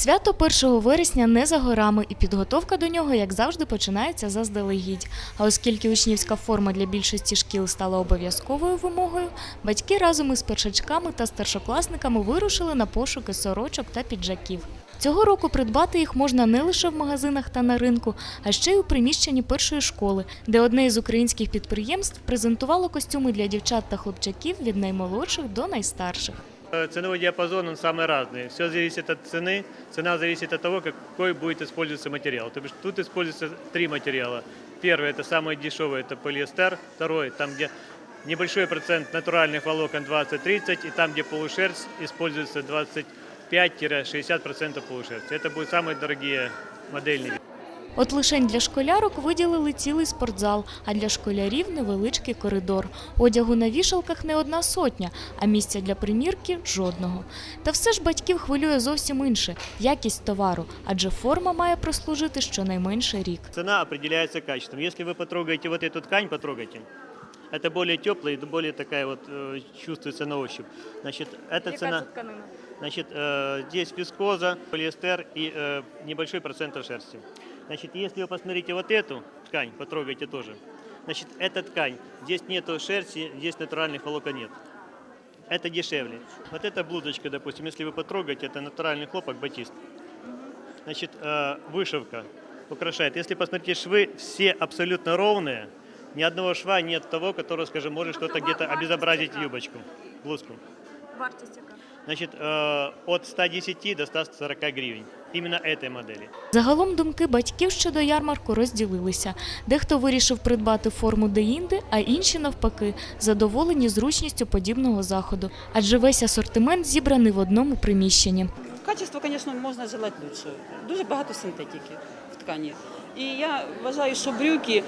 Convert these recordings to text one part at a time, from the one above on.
Свято 1 вересня не за горами, і підготовка до нього, як завжди, починається заздалегідь. А оскільки учнівська форма для більшості шкіл стала обов'язковою вимогою, батьки разом із першачками та старшокласниками вирушили на пошуки сорочок та піджаків. Цього року придбати їх можна не лише в магазинах та на ринку, а ще й у приміщенні першої школи, де одне із українських підприємств презентувало костюми для дівчат та хлопчаків від наймолодших до найстарших. Э, Ценовой диапазон он самый разный. Все зависит от цены. Цена зависит от того, какой будет использоваться материал. То бишь тут используется три материала. Первый это самый дешевый, это полиэстер. Второй там, где небольшой процент натуральных волокон 20-30, и там, где полушерсть, используется 25-60% полушерсти. Это будут самые дорогие модельные. От лишень для школярок виділили цілий спортзал, а для школярів невеличкий коридор. Одягу на вішалках не одна сотня, а місця для примірки жодного. Та все ж батьків хвилює зовсім інше якість товару, адже форма має прослужити щонайменше рік. Цена определяється качеством. Якщо ви потрогаєте вот эту ткань, потрогайте. Это более теплая и более такая вот э, чувствуется на ощупь. Значит, эта цена. Значит, э, здесь вискоза, полиэстер и э, небольшой процент шерсти. Значит, если вы посмотрите вот эту ткань, потрогайте тоже. Значит, эта ткань, здесь нету шерсти, здесь натуральных волокон нет. Это дешевле. Вот эта блузочка, допустим, если вы потрогаете, это натуральный хлопок, батист. Значит, э, вышивка украшает. Если посмотрите швы, все абсолютно ровные. Ни одного шва нет того, который, скажем, может что-то где-то обезобразить юбочку, блузку. Вартість яка? Значит, э, от 110 до 140 гривен. Именно этой модели. Загалом думки батьків щодо ярмарку розділилися. Дехто вирішив придбати форму деінде, а інші навпаки задоволені зручністю подібного заходу, адже весь асортимент зібраний в одному приміщенні. Качество, звісно, можна желати лучше. Дуже багато синтетики в ткані. І я вважаю, що брюки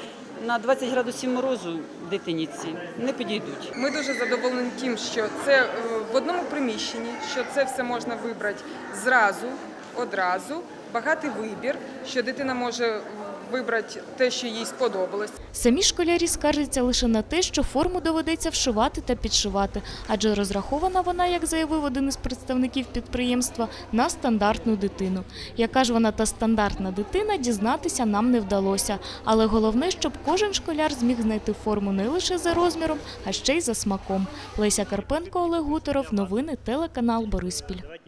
на 20 градусів морозу дитиніці не підійдуть. Ми дуже задоволені тим, що це е, в одному приміщенні, що це все можна вибрати зразу, одразу, багатий вибір, що дитина може вибрати те, що їй сподобалось. Самі школярі скаржаться лише на те, що форму доведеться вшивати та підшивати, адже розрахована вона, як заявив один із представників підприємства, на стандартну дитину. Яка ж вона та стандартна дитина, дізнатися нам не вдалося. Але головне, щоб кожен школяр зміг знайти форму не лише за розміром, а ще й за смаком. Леся Карпенко, Олег Гутеров. Новини телеканал Бориспіль.